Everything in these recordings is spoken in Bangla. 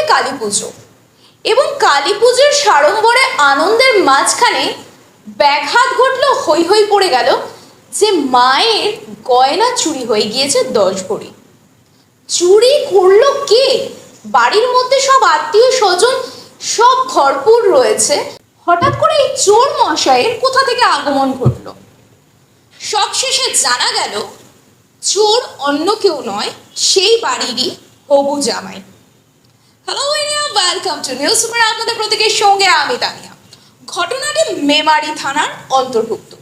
বাড়িতে কালী পুজো। এবং কালী পুজোর সাড়ম্বরে আনন্দের মাঝখানে ব্যাঘাত ঘটল হই হই পড়ে গেল যে মায়ের গয়না চুরি হয়ে গিয়েছে দশ ভরি। চুরি করল কে? বাড়ির মধ্যে সব আত্মীয় স্বজন, সব ভরপুর রয়েছে। হঠাৎ করে এই চোর মশাইয়ের কোথা থেকে আগমন ঘটলো? সবশেষে জানা গেল, চোর অন্য কেউ নয়, সেই বাড়িরই হবু জামাই। Hello India welcome to news super আপনাদের প্রত্যেকের সঙ্গে আমি তানিয়া। ঘটনাটি মেমারি থানার অন্তর্ভুক্ত।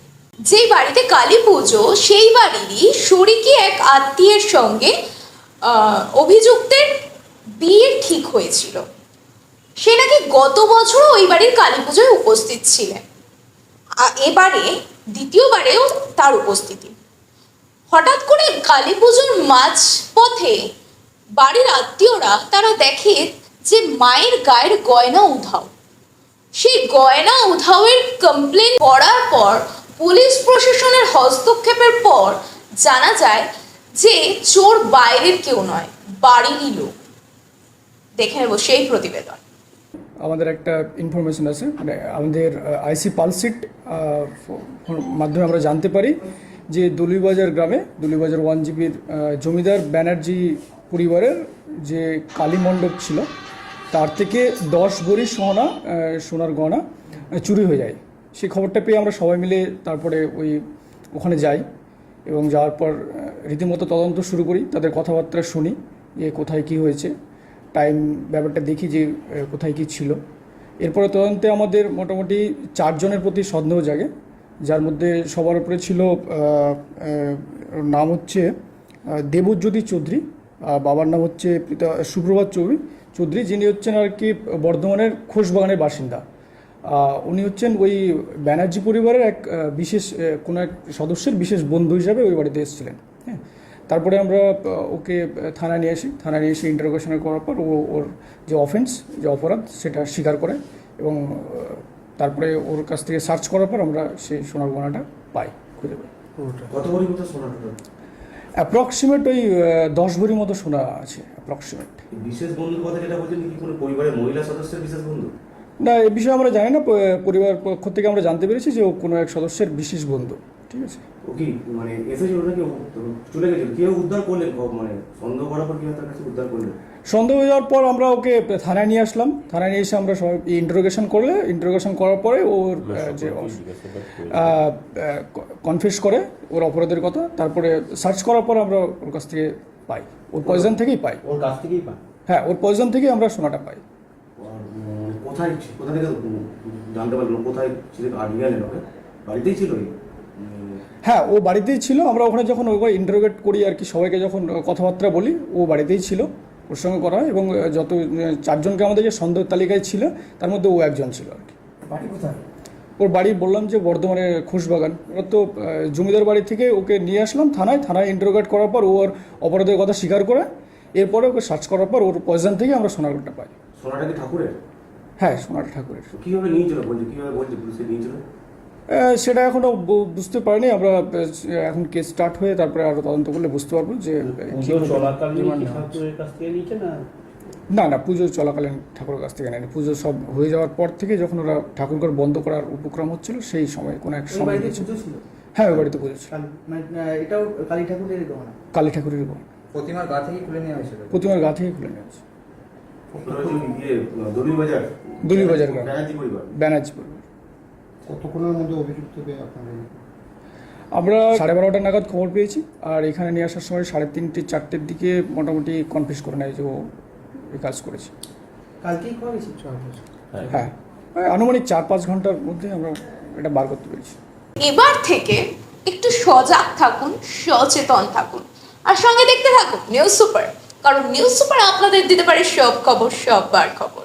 যেই বাড়িতে কালী পুজো, সেই বাড়িরই শরিকি এক আত্মীয়ের সঙ্গে অভিযুক্তের বিয়ে ঠিক হয়েছিল। সে নাকি গত বছরও ওই বাড়ির কালী পুজোয় উপস্থিত ছিলেন। এবারে দ্বিতীয়বারেও তার উপস্থিতি। হঠাৎ করে কালী পুজোর মাঝ পথে বাড়ির আত্মীয়রা তারা দেখে যে মায়ের গায়ের গয়না উধাও। সেই গয়না উধাওয়ের কমপ্লেন করার পর, পুলিশ প্রশাসনের হস্তক্ষেপের পর জানা যায় যে চোর বাইরের কেউ নয়, বাড়িরই লোক। দেখে নেব সেই প্রতিবেদন। আমাদের একটা ইনফরমেশন আছে মানে আমাদের আইসি পালসিট মাধ্যমে আমরা জানতে পারি যে দলিবাজার গ্রামে, দলিবাজার ওয়ান জিবির জমিদার ব্যানার্জি পরিবারের যে কালী মণ্ডপ ছিল তার থেকে দশ ভরি সোনা সোনার গয়না চুরি হয়ে যায়। সেই খবরটা পেয়ে আমরা সবাই মিলে তারপরে ওই ওখানে যাই এবং যাওয়ার পর রীতিমতো তদন্ত শুরু করি, তাদের কথাবার্তা শুনি যে কোথায় কি হয়েছে। টাইম ব্যাপারটা দেখি যে কোথায় কি ছিল। এরপরে তদন্তে আমাদের মোটামুটি চারজনের প্রতি সন্দেহ জাগে, যার মধ্যে সবার উপরে ছিল নাম হচ্ছে দেবজ্যোতি চৌধুরী বাবার নাম হচ্ছে সুপ্রভাত চৌধুরী। চৌধুরী, যিনি হচ্ছেন আর কি বর্ধমানের খোশবাগানের বাসিন্দা। উনি হচ্ছেন ওই ব্যানার্জি পরিবারের এক বিশেষ কোনো এক সদস্যের বিশেষ বন্ধু হিসাবে ওই বাড়িতে এসেছিলেন হ্যাঁ। তারপরে আমরা ওকে থানায় নিয়ে আসি। থানায় নিয়ে এসে ইন্টারোগেশন করার পর ও, ওর যে অফেন্স যে অপরাধ, সেটা স্বীকার করে এবং তারপরে ওর কাছ থেকে সার্চ করার পর আমরা সেই সোনার গয়নাটা পাই, খুঁজে পাই। কত টোটাল অ্যাপ্রক্সিমেট ওই দশ ভরি মতো সোনা আছে অ্যাপ্রক্সিমেট বিশেষ বন্ধুর কথা যেটা বলছেন কি কোনো পরিবারের মহিলা সদস্যের বিশেষ বন্ধু? না এ বিষয়ে আমরা জানি না পরিবার পক্ষ থেকে আমরা জানতে পেরেছি যে ও কোনো এক সদস্যের বিশেষ বন্ধু ঠিক আছে? ও কি মানে এসেছিল নাকি চলে গেছিল? কেউ উদ্ধার করলেন মানে সন্দেহ করার পর তার কাছে উদ্ধার করলেন সন্দেহ হয়ে যাওয়ার পর আমরা ওকে থানায় নিয়ে আসলাম। থানায় নিয়ে এসে আমরা সবাই ইন্টারোগেশন করলে ইন্টারোগেশন করার পরে ওর যে কনফিউজ করে ওর অপরাধের কথা। তারপরে সার্চ করার পর আমরা ওর কাছ থেকে পাই। ওর পয়জন থেকেই পাই। ওর কাছ থেকেই পান হ্যাঁ ওর পয়জন থেকেই আমরা সোনাটা পাই। আর, কোথায় কোথা থেকে জানতে পারল কোথায় ছিল? ওকে বাড়িতেই ছিল হ্যাঁ ও বাড়িতেই ছিল। আমরা ওখানে যখন ওকে ইন্টারোগেট করি আর কি সবাইকে যখন কথাবার্তা বলি ও বাড়িতেই ছিল। ওর সঙ্গে করা হয় এবং যত চারজনকে আমাদের যে সন্দেহ তালিকায় ছিল তার মধ্যে ও একজন ছিল আর কি। ওর বাড়ি বললাম যে বর্ধমানে খুশবাগান। এবার তো জমিদার বাড়ি থেকে ওকে নিয়ে আসলাম থানায়। থানায় ইন্টারোগেট করার পর ও ওর অপরাধের কথা স্বীকার করে। এরপরে ওকে সার্চ করার পর ওর পয়জন থেকে আমরা সোনারটা পাই। সোনাটা কি ঠাকুরের? হ্যাঁ সোনাটা ঠাকুরের। কীভাবে নিয়েছিল বলছে? কীভাবে বলছে পুলিশে নিয়েছিল? সেটা এখনও বুঝতে পারিনি। আমরা এখন কেস স্টার্ট হয়ে তারপরে আরও তদন্ত করলে বুঝতে পারব যে নেওয়া না। না? না পুজো চলাকালীন ঠাকুরের কাছ থেকে নেয়নি। পুজো সব হয়ে যাওয়ার পর থেকে যখন ওরা ঠাকুরঘর বন্ধ করার উপক্রম হচ্ছিল সেই সময় কোনো এক সময় হ্যাঁ ওই বাড়িতে পুজো ছিল। কালী মানে এটাও কালী ঠাকুরের গহনা কালী ঠাকুরের গহনা। প্রতিমার গা থেকে খুলে নেওয়া হয়েছিল? প্রতিমার গা থেকে খুলে ওটা হচ্ছে ইয়ে দলিল বাজার। দলিল বাজার গ্রাম। ব্যানার্জি পরিবার। ব্যানার্জি পরিবার। কতক্ষণের মধ্যে অভিযুক্ত পেয়ে আপনাদের আমরা সাড়ে বারোটা নাগাদ খবর পেয়েছি আর এখানে নিয়ে আসার সময় সাড়ে তিনটে চারটের দিকে মোটামুটি কনফিউজ করে নেয় যে ও এই কাজ করেছে। খাওয়া হ্যাঁ। আনুমানিক চার পাঁচ ঘণ্টার মধ্যে আমরা এটা বার করতে পেরেছি। এবার থেকে একটু সজাগ থাকুন সচেতন থাকুন আর সঙ্গে দেখতে থাকুন নিউজ সুপার। কারণ নিউজ সুপার আপনাদের দিতে পারে সব খবর সব বার খবর।